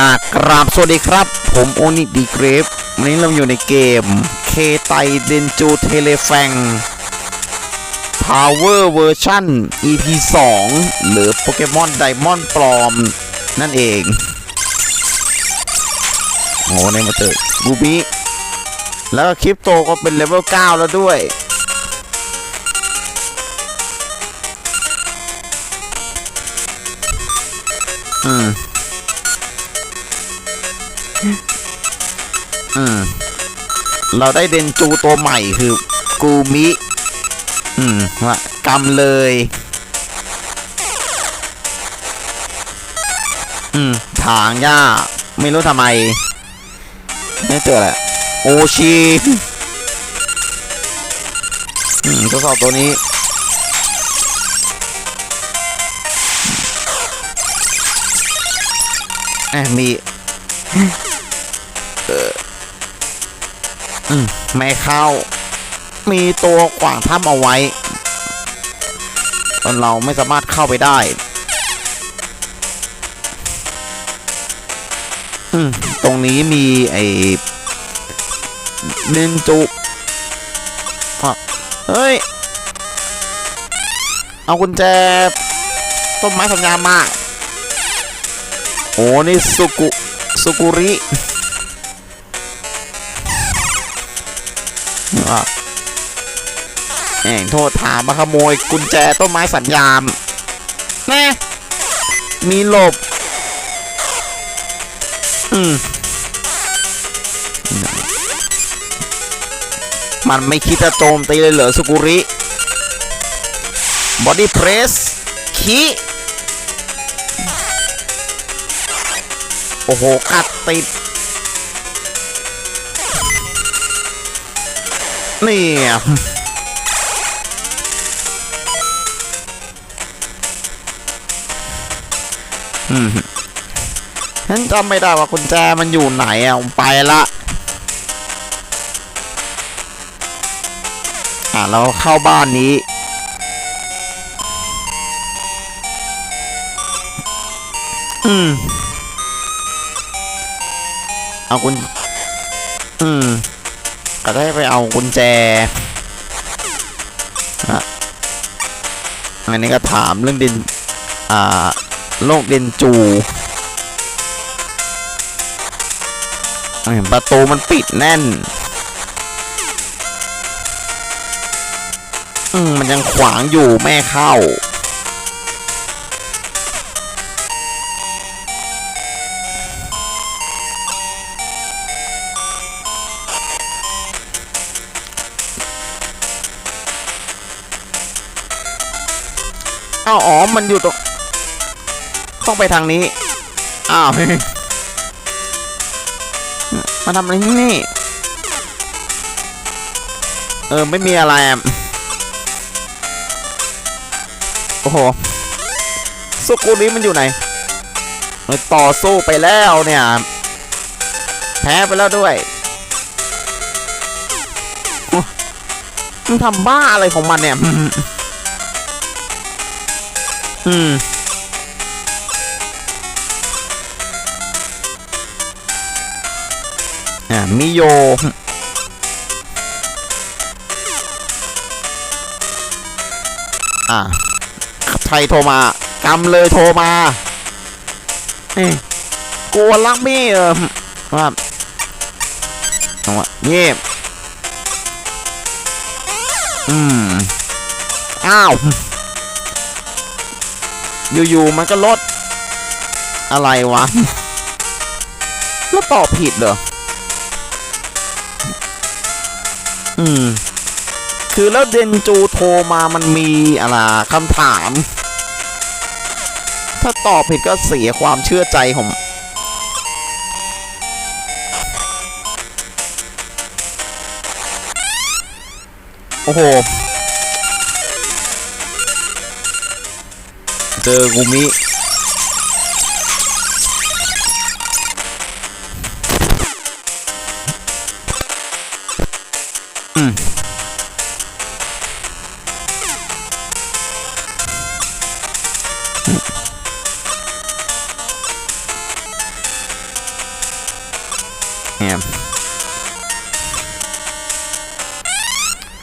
อ่ากราบสวัสดีครับ ผมโอนิดีเกรฟวันนี้เราอยู่ในเกมเคไตเดนจูเทเลแฟง Power Version EP 2 หรือโปเกมอนไดมอนปลอม นั่นเอง โอ้ในมาเจอบูบิแล้วก็คริปโตก็เป็นเลเวล 9 แล้วด้วยอืม อืม เราได้เดนจูตัวใหม่คือ กูมิ อืมว่ากำเลย อืม ถางหญ้า ไม่รู้ทำไม ไม่เจอแหละ โอชีอืมทดสอบตัวนี้แอบมี อืมไม่เข้า มีตัวขวางถ้ำเอาไว้จนเราไม่สามารถเข้าไปได้ อืมตรงนี้มีไอ้นินจุเฮ้ย เอากุญแจต้นไม้สัญญามา โอ้นี่สุกุ สุกุริ แหงโทษถามมาขโมยกุญแจต้นไม้สัญญามแน่มีหลบ อืม มันไม่คิดจะโจมตีเลยเหรอสุกุริ บอดี้เพรสคีโอ้โห กัดติด นี่อืมฉันจำไม่ได้ว่ากุญแจมันอยู่ไหนอะไปละอะเราเข้าบ้านนี้ อืมเอากุญ ก็ได้ไปเอากุญแจอะอันนี้ก็ถามเรื่องดิน อ่า โลกเดนจูเห็นประตูมันปิดแน่น อืม มันยังขวางอยู่แม่เข้า มันอยู่ตรงต้องไปทางนี้ อ้าวมาทำอะไรที่นี่ เออ ไม่มีอะไรอโอ้โหสุกุริมันอยู่ไหน ต่อสู้ไปแล้วเนี่ย แพ้ไปแล้วด้วยมันทำบ้าอะไรของมันเนี่ย อืมอ่ามิโยอ่าใครโทรมากำเลยโทรมาเอ้ยกลัวลักมี่เออว่าเอาวะเงียบอืม อ้าว อยู่ๆมันก็ลด อะไรวะ แล้วตอบผิดเหรอ อืม คือแล้วเดนจูโทรมามันมีอะไรคำถาม ถ้าตอบผิดก็เสียความเชื่อใจของโอ้โห จอกูมิอืมเนี่ย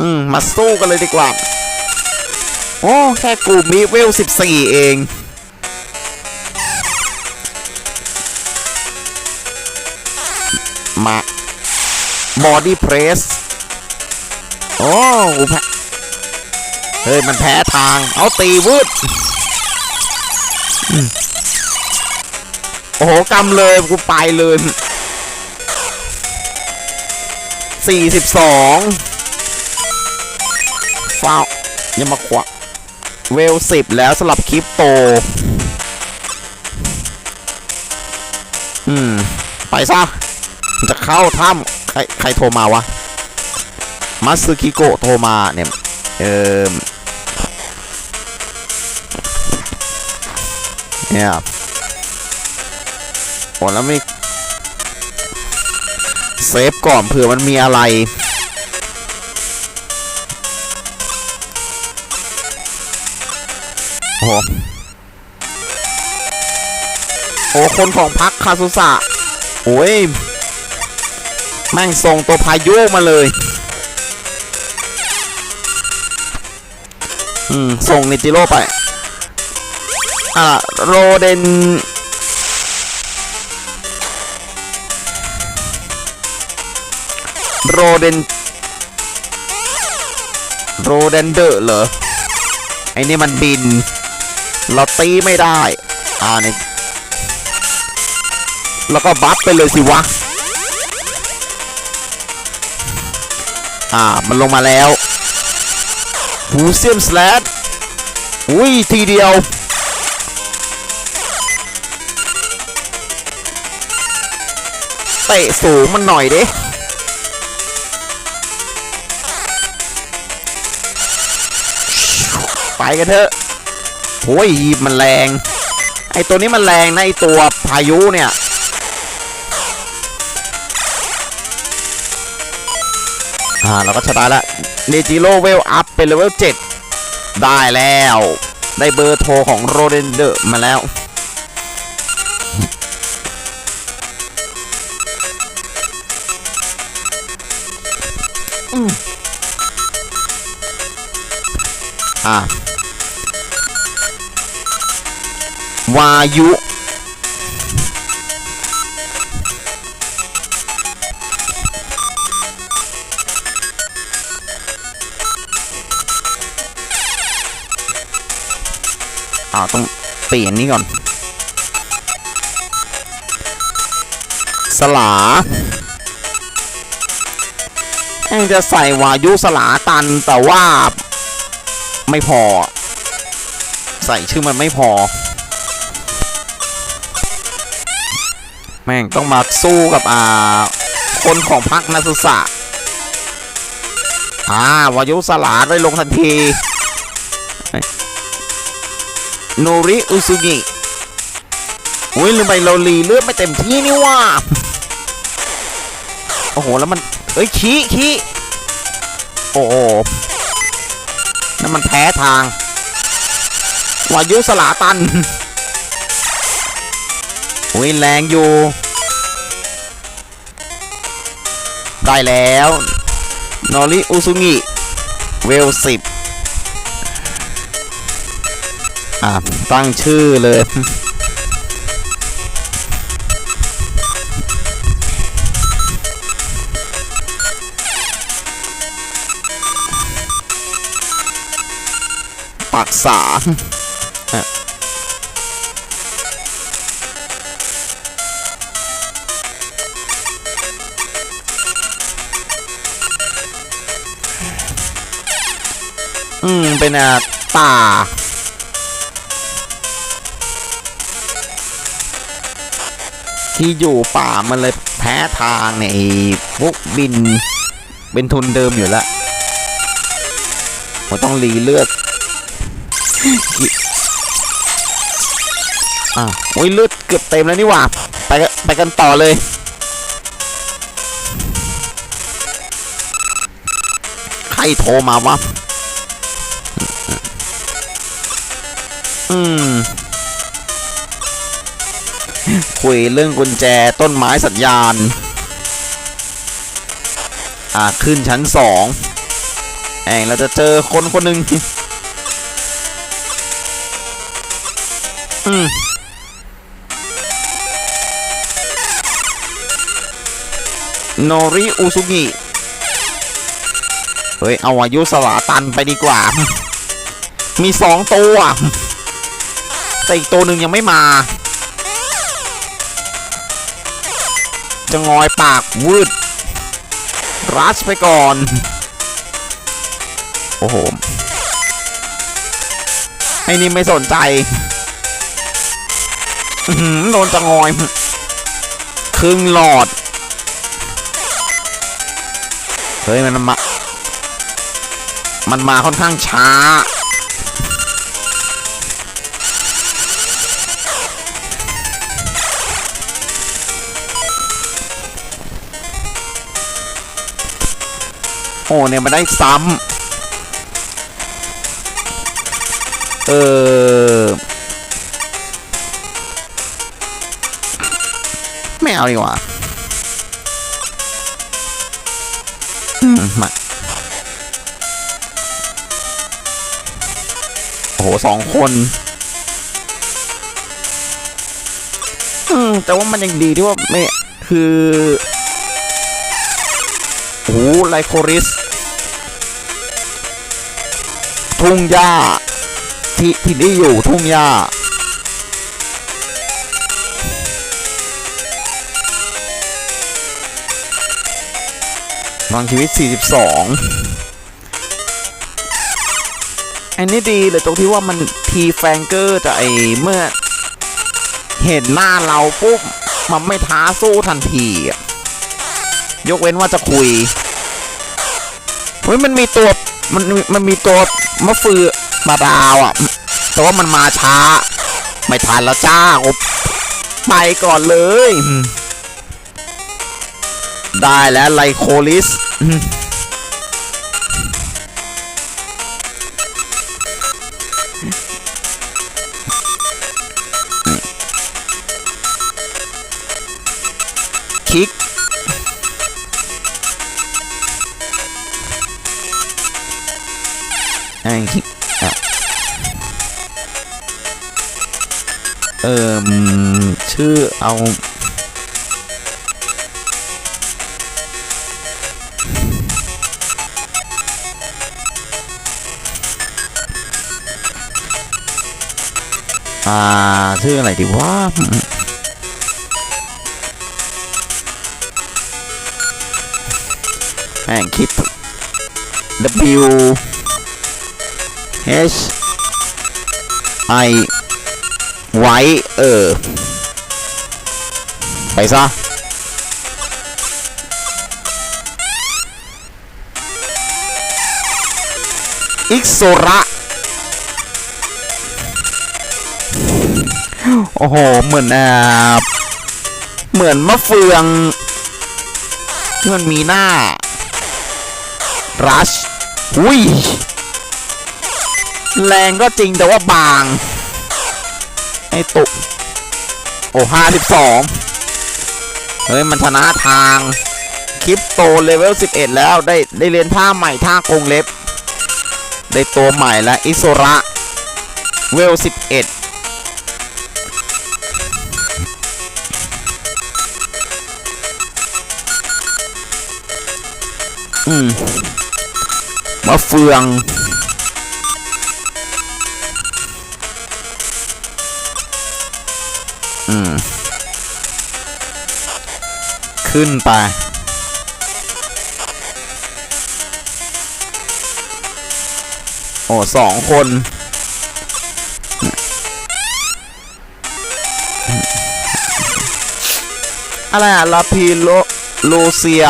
อืมมาสู้กันเลยดีกว่า โอ้แค่กูมีเวล 14 เองมาบอดี้เพรส โอ้กูแพ้เฮ้ย มันแพ้ทาง เอาตีวืดโอ้โหกำเลย กูไปเลยสี่สิบสองฟาวยังมาขวะ เวลสิบแล้วสำหรับคลิปโต อืม ไปซะ จะเข้าถ้ำใครใครโทรมาวะ มัตสึคิโกะโทรมาเนี่ย เออเนี่ยโอ้แล้วมีเซฟก่อนเผื่อมันมีอะไร โอ้โหโอ้คนของพักคาซุสะโอ้ยแม่งส่งตัวพายุมาเลย อืม ส่งนิจิโร่ไป อ่าโรเดน โรเดน โรเดนเดอร์เหรอ ไอ้นี่มันบิน เราตีไม่ได้ อ่านี่แล้วก็บัฟไปเลยสิวะ อ่า มันลงมาแล้วฮูเซียมสแลดอุ้ย ทีเดียว เตะสูงมันหน่อยดิไปกันเถอะ โอ้ยมันแรง ไอตัวนี้มันแรงนะไอตัวพายุเนี่ยอ่าเราก็ชนะแล้วเนจิโร่เวลอัพเป็นเลเวล7ได้แล้ว ได้เบอร์โทรของโรเดนเดอร์มาแล้วอืม วายุอ้าต้องเปลี่ยนนี้ก่อน สลาแม่งจะใส่วายุสลาตันแต่ว่า ไม่พอ ใส่ชื่อมันไม่พอ แม่งต้องมาสู้กับอ่าคนของพักนักศึกษาอ่าวายุสลาได้ลงทันทีโนริอุซุงิอุ้ยลืมไปเราลีเลือดไม่เต็มที่นี่ว่าโอ้โห แล้วมัน เอ้ยขี้ขี้โอ้โหนั่นมันแพ้ทางวายุสลาตันอุ้ยแรงอยู่ ได้แล้วโนริอุซุงิเวลสิบอะตั้งชื่อเลยปักษา อืม เป็นอะป่า ที่อยู่ป่ามันเลยแพ้ทางเนี่ยพวกบิน เป็นทุนเดิมอยู่แล้วผมต้องรีเลือดอะโอ้ยเลือดเกือบเต็มแล้วนี่หว่า ไปไปกันต่อเลยใครโทรมาวะ อืมคุยเรื่องกุญแจต้นไม้สัญญาณ อ่า ขึ้นชั้นสองแองเราจะเจอคนคนหนึ่งอืมโนริอุซุกิเฮ้ย เอาอายุสลาตันไปดีกว่า มีสองตัว แต่อีกตัวหนึ่งยังไม่มา จะงอยปากวืดรัสไปก่อน โอ้โหไอ้นี่ไม่สนใจโดนจะงอย ครึ่งหลอด เฮ้ย มันมา มันมาค่อนข้างช้า โอ้เนี่ยมันได้ซ้ำเออไม่เอาดีกว่าอืมมาโอ้โหสองคนอืมแต่ว่ามันยังดีที่ว่าไม่คือ หไลโคริส ทุ่งหญ้าที่ที่นี่อยู่ทุ่งหญ้านอนชีวิต 42 อันนี้ดีเลยตรงที่ว่ามันทีแฟงเกอร์จะไอเมื่อ เห็นหน้าเราปุ๊บ มันไม่ท้าสู้ทันที ยกเว้นว่าจะคุย เฮ้ยมันมีตัวมันมันมีตัวมะฟือมาดาวอะแต่ว่ามันมาช้า ไม่ทันแล้วจ้าอบไปก่อนเลย ได้แล้วไลโคลิส ไอ้คิกอะเอ่มชื่อเอาอ่าชื่ออะไรดีวะแม่งคิด W H I ไว้เออ ไปซะอิกโซระ โอ้โห เหมือนอ่าเหมือนมะเฟืองที่มันมีหน้า รัช อุ้ย แรงก็จริงแต่ว่าบางไอ้ตุโอ้ห้าสิบสองเฮ้ย มันชนะทางคลิปโตเลเวล 11 แล้วได้ได้เรียนท่าใหม่ท่ากงเล็บ ได้ตัวใหม่แล้วอิโซระเวล 11อืมมะเฟือง ขึ้นไป โอ้สองคนอะไรอะลาพีโลโลเซีย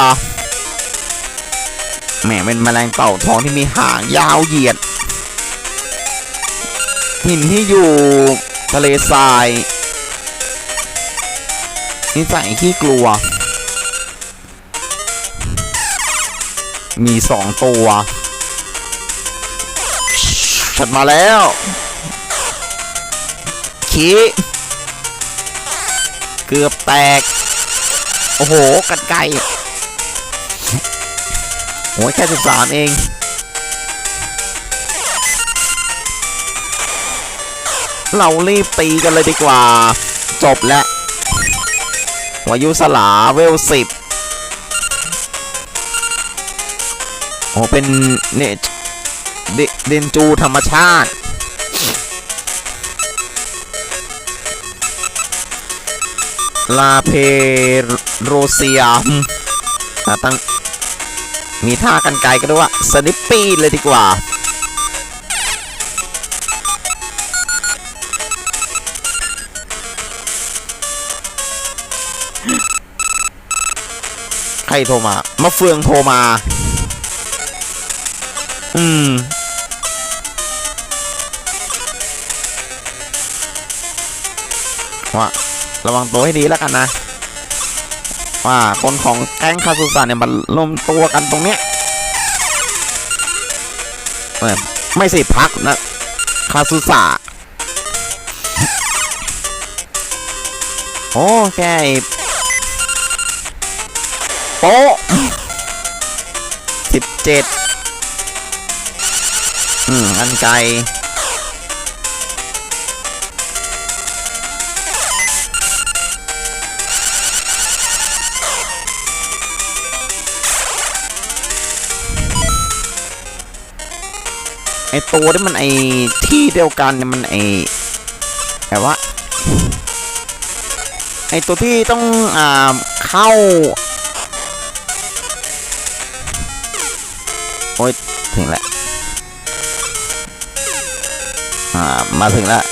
แหมเป็นแมลงเต่าทองที่มีหางยาวเหยียด หินที่อยู่ทะเลทรายนิสัยขี้กลัว มีสองตัวฉันมาแล้วขี้เกือบแตก โอ้โห กันไกลโอ้ยแค่สิบสามเองเรารีบตีกันเลยดีกว่า จบแล้ววายุสลาเวลสิบ โอ้เป็นเนี่ยเดเดนจูธรรมชาติ ลาเพโรเซียมตั้งมีท่ากันไกลก็ด้วยว่าสนิปปี้เลยดีกว่าใครโทรมา มาเฟืองโทรมา อืม ว่า ระวังตัวให้ดีแล้วกันนะ ว่า คนของแก๊งคาซูซาเนี่ยมันรวมตัวกันตรงเนี้ยไม่สิพักนะคาซูซาโอ้แค่โป๊ะสิบเจ็ด อืมอันไกลไอตัวที่มันไอที่เดียวกันเนี่ยมันไอแบบว่าไอตัวที่ต้องอ่าเข้า โอ้ย มาถึงแล้ว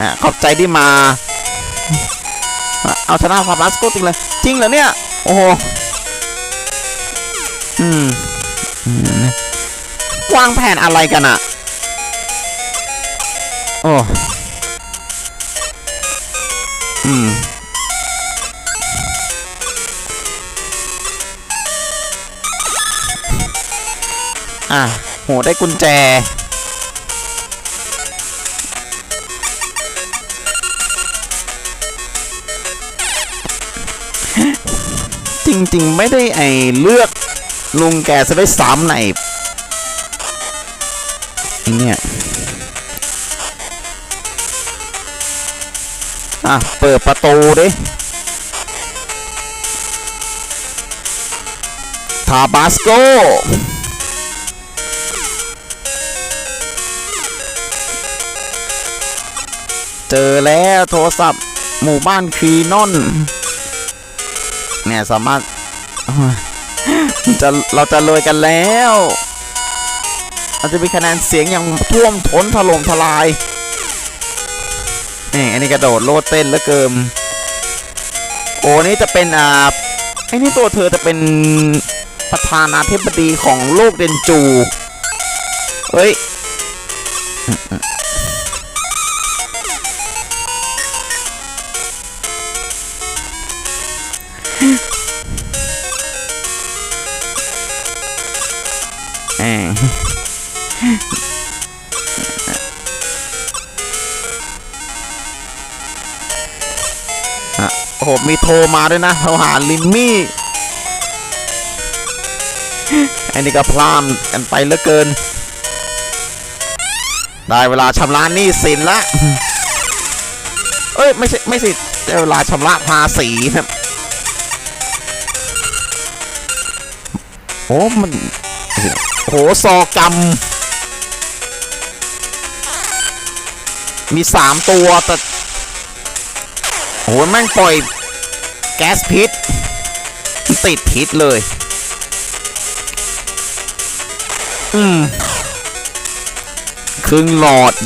อ่าขอบใจที่มา เอาชนะฟาบาสโกจริงเลย จริงเหรอเนี่ย โอ้โห อืมอืมวางแผนอะไรกันอะ อะโหได้กุญแจ จริงๆ ไม่ได้ไอเลือกลุงแกจะได้ซ้ำในเนี่ยอะ เปิดประตูดิทาบาสโก เจอแล้วโทรศัพท์ หมู่บ้านครีนอนเนี่ยสามารถจะเราจะรวยกันแล้วเราจะมีคะแนนเสียงอย่างท่วมท้นถล่มทลายนี่อันนี้กระโดดโลดเต้นแล้วเกิมโอ้นี่จะเป็นอ่าไอ้นี่ตัวเธอจะเป็นประธานาธิบดีของโลกเดนจู เฮ้ย มีโทรมาด้วยนะโทรหาลิมมี่อันนี้ก็พลามกันไปเหลือเกิน ได้เวลาชำระหนี้สินละเอ้ยไม่ใช่ไม่สิได้เวลาชำระภาษีครับโอ้มันโหซอกรรมมีสามตัวแต่โหแม่งปล่อย แก๊สพิษ ติดพิษเลย อืม ครึ่งหลอด25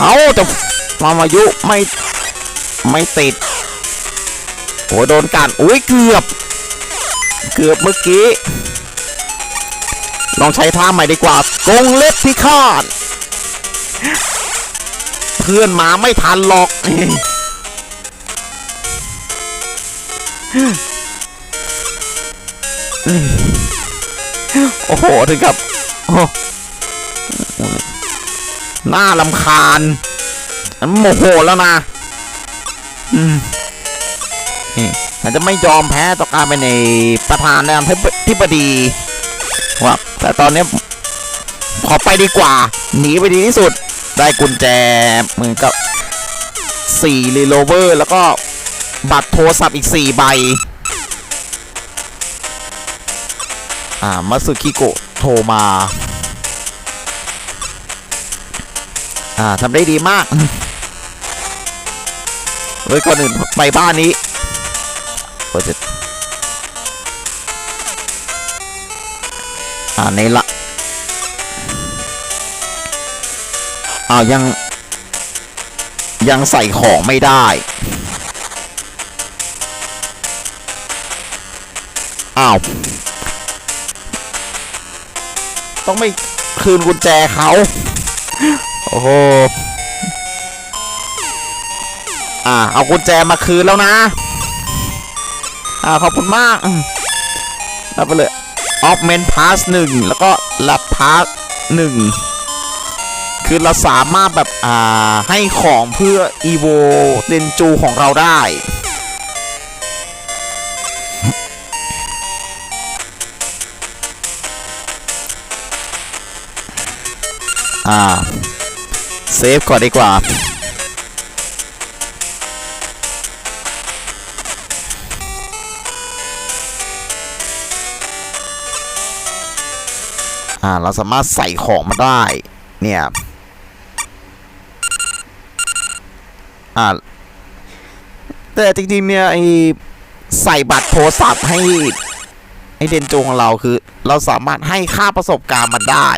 เอาแต่ความอายุไม่ไม่ติดโอ้โดนกันอุ้ยเกือบ เกือบเมื่อกี้ ลองใช้ท่าใหม่ดีกว่า กงเล็บพิฆาต พื่อนมาไม่ทันหรอกโอ้โหถึงกับโอ้น่าลำคาญมันโมโหแล้วนะ อืมนี่ฉันจะไม่ยอมแพ้ต่อการเป็นในประธานในทิบดีว่าแต่ตอนนี้ขอไปดีกว่า หนีไปดีที่สุด ได้กุญแจเหมือนกับสี่รีโลเวอร์ แล้วก็บัตรโทรศัพท์อีกสี่ใบ อ่ามาสึคิโกะโทรมา อ่าทำได้ดีมากเฮ้ยก่อนอื่นไปบ้านนี้เปิดจะอ่าในละ อ้ายัง ยังใส่ของไม่ได้อ้าวต้องไม่คืนกุญแจเขาโอ้โหอ่าเอากุญแจมาคืนแล้วนะ อ่าขอบคุณมากอืมเอาไปเลยออฟเมนพาสหนึ่งแล้วก็แลบพาสหนึ่ง คือเราสามารถแบบอ่าให้ของเพื่ออีโวเดนจูของเราได้อ่าเซฟก่อนดีกว่า อ่า เราสามารถใส่ของมาได้ เนี่ยอ่าแต่จริงๆเนี่ยไอใส่บัตรโทรศัพท์ให้ไอเดนโจของเราคือ เราสามารถให้ค่าประสบการณ์มันได้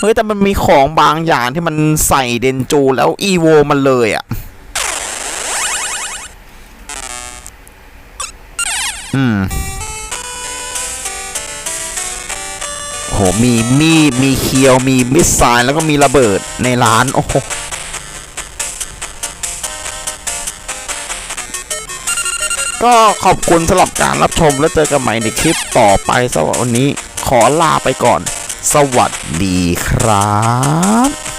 เฮ้ยแต่มันมีของบางอย่างที่มันใส่เดนจูแล้วอีโวมันเลยอะ อืม หมีมีดมีเคียวมีมิสไซล์แล้วก็มีระเบิดในร้านโอ้โหก็ขอบคุณสำหรับการรับชมแล้วเจอกันใหม่ในคลิปต่อไปสำหรับวันนี้ขอลาไปก่อน สวัสดีครับ